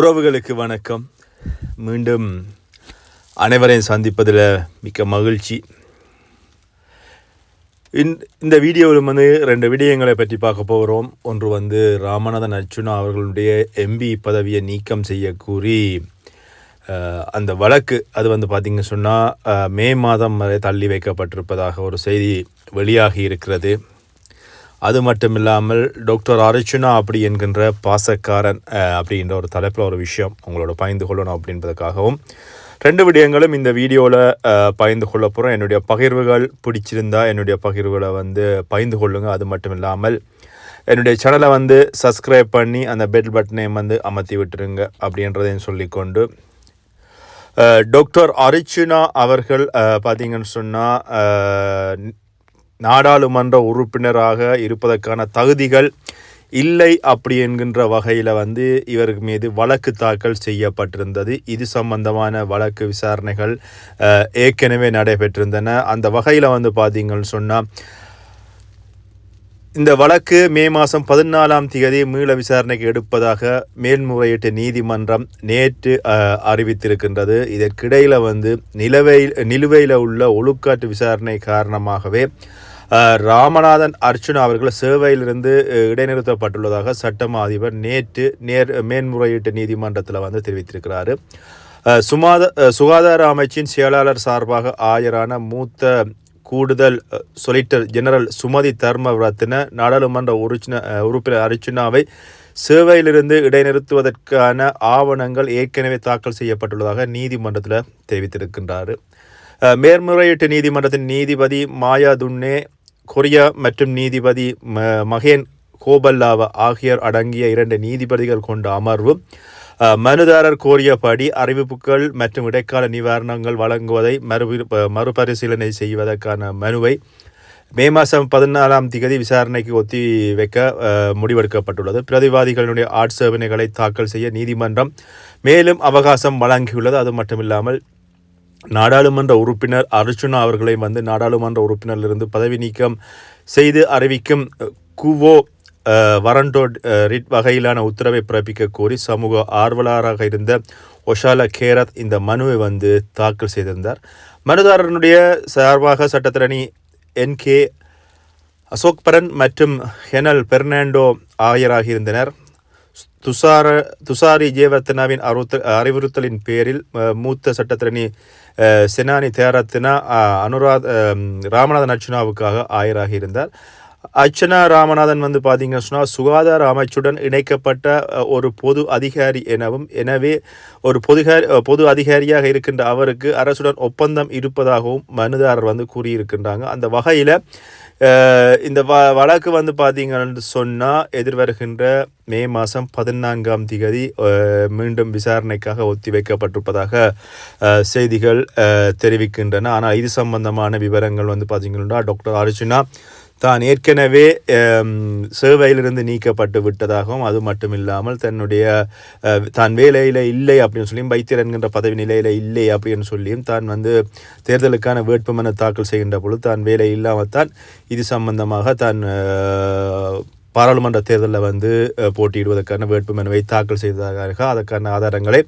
உறவுகளுக்கு வணக்கம். மீண்டும் அனைவரையும் சந்திப்பதில் மிக்க மகிழ்ச்சி. இந்த- இந்த வீடியோவில் வந்து ரெண்டு விடயங்களை பற்றி பார்க்க போகிறோம். ஒன்று வந்து ராமநாதன் அர்ச்சுனா அவர்களுடைய எம்பி பதவியை நீக்கம் செய்ய கூறி அந்த வழக்கு. அது வந்து பார்த்திங்க சொன்னால் மே மாதம் வரை தள்ளி வைக்கப்பட்டிருப்பதாக ஒரு செய்தி வெளியாகி இருக்கிறது. அது மட்டும் இல்லாமல் டாக்டர் அர்ச்சுனா அப்படி என்கின்ற பாசக்காரன் அப்படின்ற ஒரு தலைப்பில் ஒரு விஷயம் உங்களோட பயந்து கொள்ளணும் அப்படின்றதுக்காகவும் ரெண்டு விடயங்களும் இந்த வீடியோவில் பகிர்ந்து கொள்ள போகிறோம் என்னுடைய பகிர்வுகள் பிடிச்சிருந்தா என்னுடைய பகிர்வுகளை வந்து பகிர்ந்து கொள்ளுங்க. அது மட்டும் இல்லாமல் என்னுடைய சேனலை வந்து சப்ஸ்கிரைப் பண்ணி அந்த பெல் பட்டனையும் வந்து அமர்த்தி விட்டுருங்க அப்படின்றதையும் சொல்லிக்கொண்டு டாக்டர் அரிச்சுனா அவர்கள் பார்த்தீங்கன்னு சொன்னால் நாடாளுமன்ற உறுப்பினராக இருப்பதற்கான தகுதிகள் இல்லை அப்படி என்கின்ற வகையில் வந்து இவருக்கு மீது வழக்கு தாக்கல் செய்யப்பட்டிருந்தது. இது சம்பந்தமான வழக்கு விசாரணைகள் ஏற்கனவே நடைபெற்றிருந்தன. அந்த வகையில் வந்து பார்த்தீங்கன்னு சொன்னால் இந்த வழக்கு மே மாதம் பதினாலாம் தேதி மீள விசாரணைக்கு எடுப்பதாக மேல்முறையீட்டு நீதிமன்றம் நேற்று அறிவித்திருக்கின்றது. இதற்கிடையில் வந்து நிலவையில் நிலுவையில் உள்ள ஒழுக்காற்று விசாரணை காரணமாகவே ராமநாதன் அர்ச்சுனா அவர்கள் சேவையிலிருந்து இடைநிறுத்தப்பட்டுள்ளதாக சட்டமா அதிபர் நேற்று நேர் மேன்முறையீட்டு நீதிமன்றத்தில் வந்து தெரிவித்திருக்கிறார். சுமாத சுகாதார அமைச்சின் செயலாளர் சார்பாக ஆஜரான மூத்த கூடுதல் சொலிட்டர் ஜெனரல் சுமதி தர்மவரத்ன நாடாளுமன்ற உறுப்பின உறுப்பினர் அர்ச்சுனாவை சேவையிலிருந்து இடைநிறுத்துவதற்கான ஆவணங்கள் ஏற்கனவே தாக்கல் செய்யப்பட்டுள்ளதாக நீதிமன்றத்தில் தெரிவித்திருக்கின்றார். மேற்முறையீட்டு நீதிமன்றத்தின் நீதிபதி மாயா துன்னே கொரியா மற்றும் நீதிபதி ம- மகேன் கோபல்லாவ ஆகியோர் அடங்கிய இரண்டு நீதிபதிகள் கொண்ட அமர்வு மனுதாரர் கோரியபடி அறிவிப்புகள் மற்றும் இடைக்கால நிவாரணங்கள் வழங்குவதை மறு மறுபரிசீலனை செய்வதற்கான மனுவை மே மாதம் பதினாலாம் திகதி விசாரணைக்கு ஒத்தி வைக்க முடிவெடுக்கப்பட்டுள்ளது. பிரதிவாதிகளுடைய ஆட்சேபனைகளை தாக்கல் செய்ய நீதிமன்றம் மேலும் அவகாசம் வழங்கியுள்ளது. அது மட்டுமில்லாமல் நாடாளுமன்ற உறுப்பினர் அர்ஜுனா அவர்களை வந்து நாடாளுமன்ற உறுப்பினரிலிருந்து பதவி நீக்கம் செய்து அறிவிக்கும் குவோ வரண்டோ ரிட் வகையிலான உத்தரவை பிறப்பிக்க கோரி சமூக ஆர்வலராக இருந்த ஒஷால கேரத் இந்த மனுவை வந்து தாக்கல் செய்திருந்தார். மனுதாரனுடைய சார்பாக சட்டத்திரணி என் கே அசோக் பரன் மற்றும் ஹெனல் பெர்னாண்டோ ஆகியராக இருந்தனர். துஷார துஷாரி ஜெயவர்த்தனாவின் அறிவுத்த அறிவுறுத்தலின் பேரில் மூத்த சட்டத்திரணி செனானி தேரத்னா அனுராத் ராமநாத ராமநாதன் அர்ச்சுனாவுக்காக ஆயராக இருந்தார். அர்ச்சனா ராமநாதன் வந்து பார்த்தீங்கன்னு சொன்னால் சுகாதார அமைச்சுடன் இணைக்கப்பட்ட ஒரு பொது அதிகாரி எனவும் எனவே ஒரு பொதுகாரி பொது அதிகாரியாக இருக்கின்ற அவருக்கு அரசுடன் ஒப்பந்தம் இருப்பதாகவும் மனுதாரர் வந்து கூறியிருக்கின்றாங்க. அந்த வகையில் இந்த வ வழக்கு வந்து பார்த்தீங்கன்னு சொன்னால் எதிர்வருகின்ற மே மாதம் பதினான்காம் திகதி மீண்டும் விசாரணைக்காக ஒத்திவைக்கப்பட்டிருப்பதாக அஹ், செய்திகள் தெரிவிக்கின்றன. ஆனால் இது சம்பந்தமான விவரங்கள் வந்து பார்த்தீங்கன்னா டாக்டர் அர்ஜுனா தான் ஏற்கனவே சேவையிலிருந்து நீக்கப்பட்டு விட்டதாகவும் அது மட்டுமில்லாமல் தன்னுடைய தான் வேலையில் இல்லை அப்படின்னு சொல்லியும் வைத்தியர் என்கின்ற பதவி நிலையில் இல்லை அப்படின்னு சொல்லியும் தான் வந்து தேர்தலுக்கான வேட்புமனு தாக்கல் செய்கின்ற பொழுது தான் வேலை இல்லாமல் தான் இது சம்பந்தமாக தான் பாராளுமன்ற தேர்தலில் வந்து போட்டியிடுவதற்கான வேட்புமனுவை தாக்கல் செய்ததாக அதற்கான ஆதாரங்களை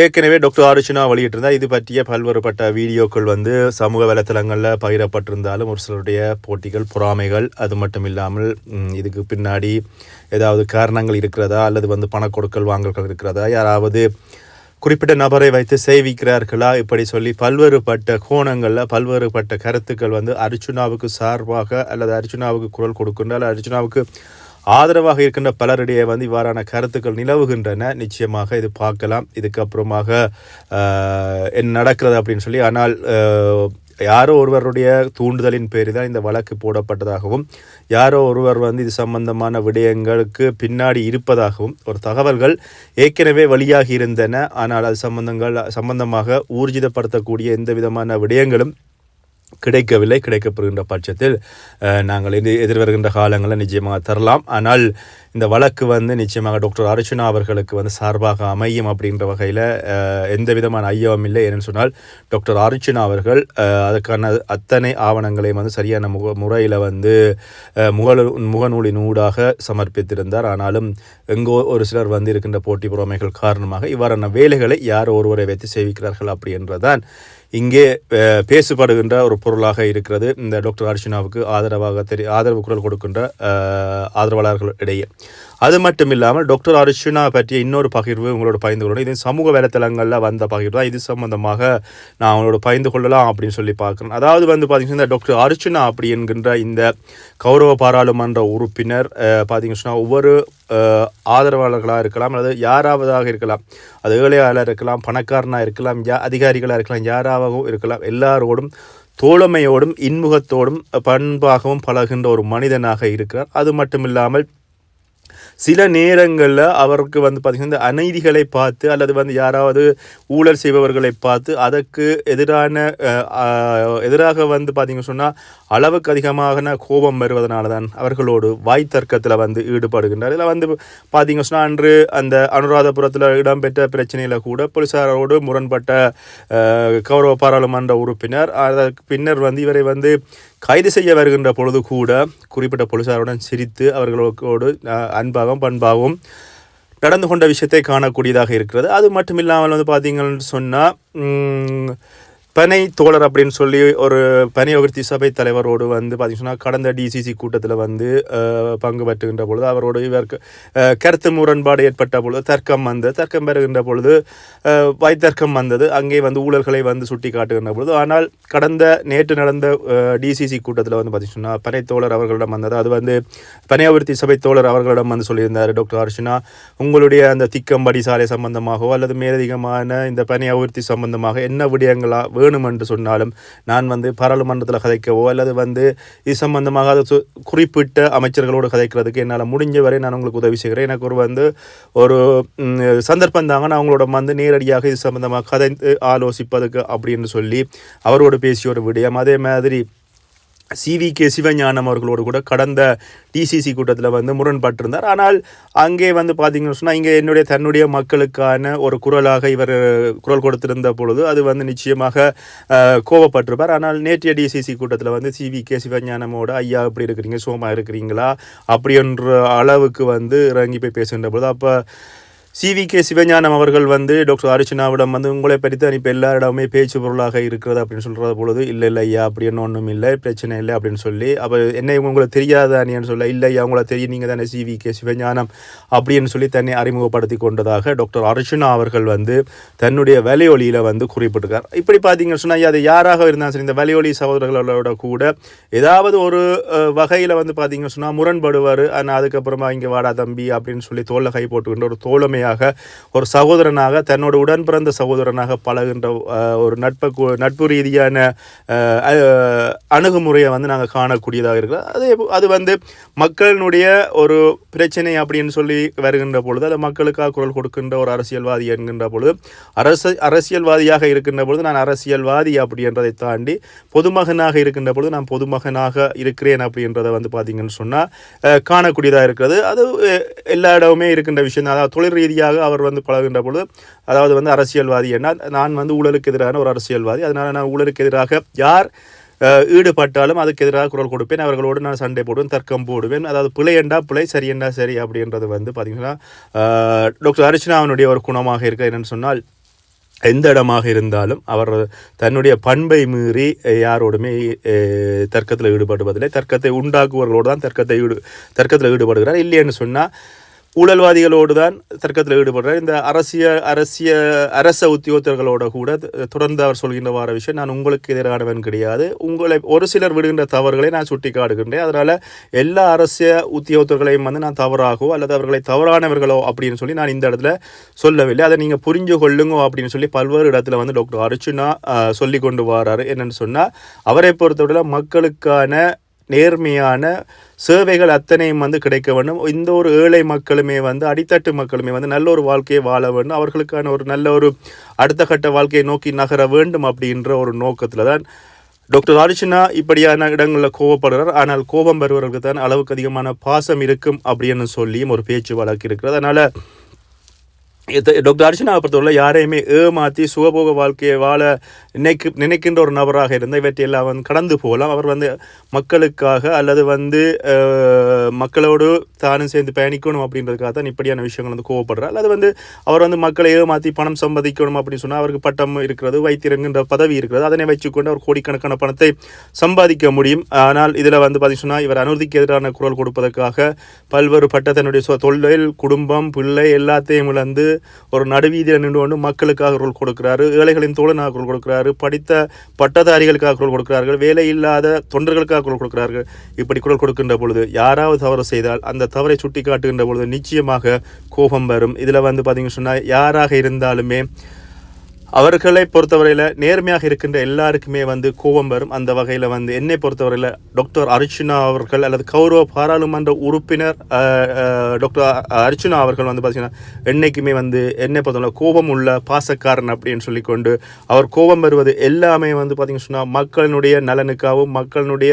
ஏற்கனவே டாக்டர் ஆரிச்சுனா வெளியிட்டிருந்தார். இது பற்றிய பல்வேறுபட்ட வீடியோக்கள் வந்து சமூக வலைத்தளங்களில் பகிரப்பட்டிருந்தாலும் ஒரு சிலருடைய போட்டிகள் பொறாமைகள் அது மட்டும் இல்லாமல் இதுக்கு பின்னாடி ஏதாவது காரணங்கள் இருக்கிறதா? அல்லது வந்து பண கொடுக்கல் வாங்கல்கள் இருக்கிறதா? யாராவது குறிப்பிட்ட நபரை வைத்து சேவிக்கிறார்களா? இப்படி சொல்லி பல்வேறுபட்ட கோணங்களில் பல்வேறுபட்ட கருத்துக்கள் வந்து அர்ச்சுனாவுக்கு சார்பாக அல்லது அர்ச்சுனாவுக்கு குரல் கொடுக்கின்ற அல்லது அர்ச்சுனாவுக்கு ஆதரவாக இருக்கின்ற பலரிடையே வந்து இவ்வாறான கருத்துக்கள் நிலவுகின்றன. நிச்சயமாக இது பார்க்கலாம். இதுக்கப்புறமாக என் என்ன நடக்கிறது அப்படின்னு சொல்லி ஆனால் யாரோ ஒருவருடைய தூண்டுதலின் பேர் தான் இந்த வழக்கு போடப்பட்டதாகவும் யாரோ ஒருவர் வந்து இது சம்பந்தமான விடயங்களுக்கு பின்னாடி இருப்பதாகவும் ஒரு தகவல்கள் ஏற்கனவே வெளியாகி இருந்தன. ஆனால் அது சம்பந்தங்கள் சம்பந்தமாக ஊர்ஜிதப்படுத்தக்கூடிய எந்த விதமான விடயங்களும் கிடைக்கவில்லை கிடைக்கப்படுகின்ற பட்சத்தில் நாங்கள் இது எதிர்வருகின்ற காலங்களில் நிச்சயமாக தரலாம். ஆனால் இந்த வழக்கு வந்து நிச்சயமாக டாக்டர் அர்ச்சனா அவர்களுக்கு வந்து சார்பாக அமையும் அப்படின்ற வகையில் எந்த விதமான ஐயமும் இல்லை ஏன்னு சொன்னால் டாக்டர் அர்ச்சனா அவர்கள் அதற்கான அதுக்கான அத்தனை ஆவணங்களையும் வந்து சரியான முக முறையில் வந்து முகல் முகநூ முகநூலின் ஊடாக சமர்ப்பித்திருந்தார். ஆனாலும் எங்கோ ஒரு சிலர் வந்து இருக்கின்ற போட்டி பொறாமைகள் காரணமாக இவ்வாறான வேலைகளை யார் ஒருவரை வைத்து செய்விக்கிறார்கள் அப்படின்றதான் இங்கே பேசப்படுகின்ற ஒரு பொருளாக இருக்கிறது இந்த டாக்டர் அர்ச்சனாவுக்கு ஆதரவாக தெரி ஆதரவு குரல் கொடுக்கின்ற ஆதரவாளர்கள் இடையே. அது மட்டும் இல்லாமல் டாக்டர் அர்ஷனா பற்றிய இன்னொரு பகிர்வு உங்களோட பகிர்ந்து கொள்ளணும் இது சமூக வலைத்தளங்களில் வந்த பகிர்வு தான். இது சம்பந்தமாக நான் அவங்களோட பகிர்ந்து கொள்ளலாம் அப்படின்னு சொல்லி பார்க்குறேன். அதாவது வந்து பார்த்தீங்கன்னா இந்த டாக்டர் அர்ச்சனா அப்படி என்கின்ற இந்த கௌரவ பாராளுமன்ற உறுப்பினர் அஹ், சொன்னால் ஒவ்வொரு ஆதரவாளர்களாக இருக்கலாம் அல்லது யாராவதாக இருக்கலாம் அது ஏழையாளர் இருக்கலாம் பணக்காரனாக இருக்கலாம் யா அதிகாரிகளாக இருக்கலாம் யாராகவும் இருக்கலாம் எல்லாரோடும் தோழமையோடும் இன்முகத்தோடும் பண்பாகவும் பழகின்ற ஒரு மனிதனாக இருக்கிறார். அது மட்டும் இல்லாமல் சில நேரங்களில் அவருக்கு வந்து பார்த்திங்கன்னா இந்த அநீதிகளை பார்த்து அல்லது வந்து யாராவது ஊழல் செய்பவர்களை பார்த்து அதற்கு எதிரான எதிராக வந்து பார்த்திங்க சொன்னால் அளவுக்கு அதிகமான கோபம் வருவதனால தான் அவர்களோடு வாய் தர்க்கத்தில் வந்து ஈடுபடுகின்றார். இதில் வந்து பார்த்திங்க சொன்னால் அன்று அந்த அனுராதபுரத்தில் இடம்பெற்ற பிரச்சனையில் கூட போலீசாரோடு முரண்பட்ட கௌரவ பாராளுமன்ற உறுப்பினர் அதற்கு பின்னர் வந்து இவரை வந்து கைது செய்ய வருகின்ற பொழுது கூட குறிப்பிட்ட போலீசாருடன் சிரித்து அவர்களோடு அன்பாகவும் பண்பாகவும் நடந்து கொண்ட விஷயத்தை காணக்கூடியதாக இருக்கிறது. அது மட்டும் இல்லாமல் வந்து பார்த்தீங்கன்னு சொன்னால் பனை தோழர் அப்படின்னு சொல்லி ஒரு பனை அபிவிருத்தி சபை தலைவரோடு வந்து பார்த்தீங்கன்னா கடந்த டிசிசி கூட்டத்தில் வந்து பங்கு பெற்றுகின்ற பொழுது அவரோடு இவருக்கு கருத்து முரண்பாடு ஏற்பட்ட பொழுது தர்க்கம் வந்தது தர்க்கம் பெறுகின்ற பொழுது வைத்தர்க்கம் வாய்த்தர்க்கம் வந்தது. அங்கே வந்து ஊழல்களை வந்து சுட்டி காட்டுகின்ற பொழுது ஆனால் கடந்த நேற்று நடந்த டிசிசி கூட்டத்தில் வந்து பார்த்தீங்கன்னா பனை தோழர் அவர்களிடம் வந்தது. அது வந்து பனை அபிவிருத்தி சபை தோழர் அவர்களிடம் வந்து சொல்லியிருந்தார் டாக்டர் அர்ஷனா உங்களுடைய அந்த திக்கம்படி சாலை சம்பந்தமாகவோ அல்லது மேலதிகமான இந்த பனை அபிவிருத்தி சம்பந்தமாக என்ன விடயங்களா வேணும் என்று சொன்னாலும் நான் வந்து பாராளுமன்றத்தில் கதைக்கவோ அல்லது வந்து இது சம்பந்தமாக அது சு- குறிப்பிட்ட அமைச்சர்களோடு கதைக்கிறதுக்கு என்னால் முடிஞ்ச வரை நான் உங்களுக்கு உதவி செய்கிறேன். எனக்கு ஒரு வந்து ஒரு சந்தர்ப்பம் தாங்க. நான் அவங்களோட வந்து நேரடியாக இது சம்பந்தமாக கதை ஆலோசிப்பதுக்கு அப்படின்னு சொல்லி அவரோடு பேசிய ஒரு விடயம். அதே மாதிரி சிவி கே சிவஞானம் அவர்களோடு கூட கடந்த டிசிசி கூட்டத்தில் வந்து முரண்பட்டிருந்தார். ஆனால் அங்கே வந்து பார்த்தீங்கன்னு சொன்னால் இங்கே என்னுடைய தன்னுடைய மக்களுக்கான ஒரு குரலாக இவர் குரல் கொடுத்திருந்த பொழுது அது வந்து நிச்சயமாக கோவப்பட்டிருப்பார். கோபப்பட்டிருப்பார் ஆனால் நேற்றைய டிசிசி கூட்டத்தில் வந்து சிவி கே சிவஞானமோட ஐயா எப்படி இருக்கிறீங்க சோமா இருக்கிறீங்களா? அப்படின்ற அளவுக்கு வந்து இறங்கி போய் பேசுகின்ற பொழுது அப்போ சிவி கே சிவஞானம் அவர்கள் வந்து டாக்டர் அர்ச்சனாவிடம் வந்து உங்களை பற்றி தான் இப்போ எல்லாரிடமே பேச்சு பொருளாக இருக்கிறது அப்படின்னு சொல்கிறது பொழுது இல்லை இல்லை ஐயா அப்படின்னு ஒன்றும் இல்லை பிரச்சனை இல்லை அப்படின்னு சொல்லி அப்போ என்ன உங்களுக்கு தெரியாதானேன்னு சொல்ல இல்லை ஐயா உங்களை தெரியும் நீங்கள் தானே சிவி கே சிவஞானம் அப்படின்னு சொல்லி தன்னை அறிமுகப்படுத்தி கொண்டதாக டாக்டர் அர்ச்சனா அவர்கள் வந்து தன்னுடைய வலையொலியில் வந்து குறிப்பிட்டிருக்கார். இப்படி பார்த்தீங்கன்னு சொன்னால் அது யாராக இருந்தாலும் சரி இந்த வலையொலி சகோதரர்களோட கூட ஏதாவது ஒரு வகையில் வந்து பார்த்தீங்கன்னு சொன்னால் முரண்படுவார். ஆனால் அதுக்கப்புறமா இங்கே வாடா தம்பி அப்படின்னு சொல்லி தோலை கை போட்டுக்கின்ற ஒரு தோழமையாக ஒரு சகோதரனாக தன்னோட உடன் பிறந்த சகோதரனாக பழகின்ற ஒரு நட்பு நட்பு ரீதியான அணுகுமுறையை வந்து நாங்கள் காணக்கூடியதாக இருக்கிறோம் அது அது வந்து மக்களினுடைய ஒரு பிரச்சனை அப்படின்னு சொல்லி வருகின்ற பொழுது அது மக்களுக்காக குரல் கொடுக்கின்ற ஒரு அரசியல்வாதி என்கின்ற பொழுது அரசு அரசியல்வாதியாக இருக்கின்ற பொழுது நான் அரசியல்வாதி அப்படின்றதை தாண்டி பொதுமகனாக இருக்கின்ற பொழுது நான் பொதுமகனாக இருக்கிறேன் அப்படின்றத வந்து பார்த்தீங்கன்னு சொன்னால் காணக்கூடியதாக இருக்கிறது. அது எல்லா இடமுமே இருக்கின்ற விஷயம் தான் அதாவது தொழில் ரீதியாக அவர் வந்து பழகின்ற பொழுது அதாவது வந்து அரசியல்வாதி என்ன நான் வந்து ஊழலுக்கு எதிரான ஒரு அரசியல்வாதி அதனால் நான் ஊழலுக்கு எதிராக யார் ஈடுபட்டாலும் அதுக்கு எதிராக குரல் கொடுப்பேன் அவர்களோடு நான் சண்டை போடுவேன் தர்க்கம் போடுவேன் அதாவது பிழையண்டா பிழை சரியண்டா சரி அப்படின்றது வந்து பார்த்திங்கன்னா டாக்டர் அர்ச்சனாவினுடைய ஒரு குணமாக இருக்க என்னென்னு சொன்னால் எந்த இடமாக இருந்தாலும் அவர் தன்னுடைய பண்பை மீறி யாரோடுமே தர்க்கத்தில் ஈடுபடுவதில்லை. தர்க்கத்தை உண்டாக்குவர்களோடு தான் தர்க்கத்தை ஈடு தர்க்கத்தில் ஈடுபடுகிறார். இல்லைன்னு சொன்னால் ஊழல்வாதிகளோடு தான் தர்க்கத்தில் ஈடுபடுறார். இந்த அரசிய அரசிய அரச உத்தியோகத்தர்களோட கூட தொடர்ந்து அவர் சொல்கின்ற வார விஷயம் நான் உங்களுக்கு எதிரானவன் கிடையாது. உங்களை ஒரு சிலர் விடுகின்ற தவறுகளை நான் சுட்டி காட்டுகின்றேன் அதனால் எல்லா அரசிய உத்தியோகத்தர்களையும் வந்து நான் தவறாகவோ அல்லது அவர்களை தவறானவர்களோ அப்படின்னு சொல்லி நான் இந்த இடத்துல சொல்லவில்லை. அதை நீங்கள் புரிஞ்சு கொள்ளுங்க அப்படின்னு சொல்லி பல்வேறு இடத்துல வந்து டாக்டர் அர்ச்சுனா சொல்லி கொண்டு வராரு. என்னென்னு சொன்னால் அவரை பொறுத்தவரை மக்களுக்கான நேர்மையான சேவைகள் அத்தனையும் வந்து கிடைக்க வேண்டும். இந்த ஒரு ஏழை மக்களுமே வந்து அடித்தட்டு மக்களுமே வந்து நல்ல ஒரு வாழ்க்கையை வாழ வேண்டும். அவர்களுக்கான ஒரு நல்ல ஒரு அடுத்த கட்ட வாழ்க்கையை நோக்கி நகர வேண்டும் அப்படின்ற ஒரு நோக்கத்தில் தான் டாக்டர் அர்ச்சனா இப்படியான இடங்களில் கோவப்படுறார். ஆனால் கோபம் பெறுவர்களுக்கு தான் அளவுக்கு அதிகமான பாசம் இருக்கும் அப்படின்னு சொல்லியும் ஒரு பேச்சு வழக்கு இருக்கிறது. அதனால் டாக்டர் அர்ச்சனா பொறுத்தவரை யாரையுமே ஏமாற்றி சுகபோக வாழ்க்கையை வாழ நினைக்கு நினைக்கின்ற ஒரு நபராக இருந்தால் இவற்றையெல்லாம் வந்து கடந்து போகலாம். அவர் வந்து மக்களுக்காக அல்லது வந்து மக்களோடு தானும் சேர்ந்து பயணிக்கணும் அப்படின்றதுக்காக தான் இப்படியான விஷயங்கள் வந்து கோவப்படுறார். அல்லது வந்து அவர் வந்து மக்களை ஏமாற்றி பணம் சம்பாதிக்கணும் அப்படின்னு சொன்னால் அவருக்கு பட்டம் இருக்கிறது வைத்தியருங்கின்ற பதவி இருக்கிறது. அதனை வச்சுக்கொண்டு அவர் கோடிக்கணக்கான பணத்தை சம்பாதிக்க முடியும். ஆனால் இதில் வந்து பார்த்தீங்கன்னா சொன்னால் இவர் அனுமதிக்கு எதிரான குரல் கொடுப்பதற்காக பல்வேறு பட்ட தன்னுடைய சொ- தொழில் குடும்பம் பிள்ளை எல்லாத்தையும் இழந்து ஒரு நடுவீதியில் நின்று கொண்டு மக்களுக்காக குரல் கொடுக்கிறாரு ஏழைகளின் தோழனாக குரல் கொடுக்கிறாரு படித்த பட்டதாரிகளுக்காக குரல் கொடுக்கிறார்கள் வேலை இல்லாத தொண்டர்களுக்காக குரல் கொடுக்கிறார்கள். இப்படி குரல் கொடுக்கின்ற பொழுது யாராவது தவறு செய்தால் அந்த தவறை சுட்டி காட்டுகின்ற பொழுது நிச்சயமாக கோபம் வரும். இதில் வந்து பார்த்தீங்கன்னு சொன்னால் யாராக இருந்தாலுமே அவர்களை பொறுத்தவரையில் நேர்மையாக இருக்கின்ற எல்லாருக்குமே வந்து கோபம் வரும். அந்த வகையில் வந்து என்னை பொறுத்தவரையில் டாக்டர் அர்ச்சுனா அவர்கள் அல்லது கௌரவ பாராளுமன்ற உறுப்பினர் டாக்டர் அர்ச்சுனா அவர்கள் வந்து பார்த்தீங்கன்னா என்னைக்குமே வந்து என்னை பொறுத்தவரை கோபம் உள்ள பாசக்காரன் அப்படின்னு சொல்லிக்கொண்டு அவர் கோபம் வருவது எல்லாமே வந்து பார்த்திங்கன்னு சொன்னால் மக்களினுடைய நலனுக்காகவும் மக்களினுடைய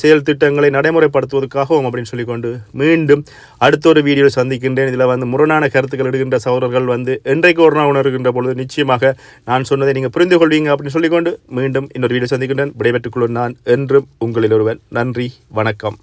செயல் திட்டங்களை நடைமுறைப்படுத்துவதற்காகவும் அப்படின்னு சொல்லிக்கொண்டு மீண்டும் அடுத்த ஒரு வீடியோ சந்திக்கின்றேன். இதில் வந்து முரணான கருத்துக்கள் எடுக்கின்ற சௌரர்கள் வந்து என்றைக்கு ஒரு நாள் உணர்கின்ற பொழுது நிச்சயமாக நிச்சயமாக நான் சொன்னதை நீங்கள் புரிந்து கொள்வீங்க அப்படின்னு சொல்லிக்கொண்டு மீண்டும் இன்னொரு வீடியோ சந்திக்கின்றேன். விடைபெற்றுக் கொள்ளும் நான் என்றும் உங்களில் ஒருவன். நன்றி வணக்கம்.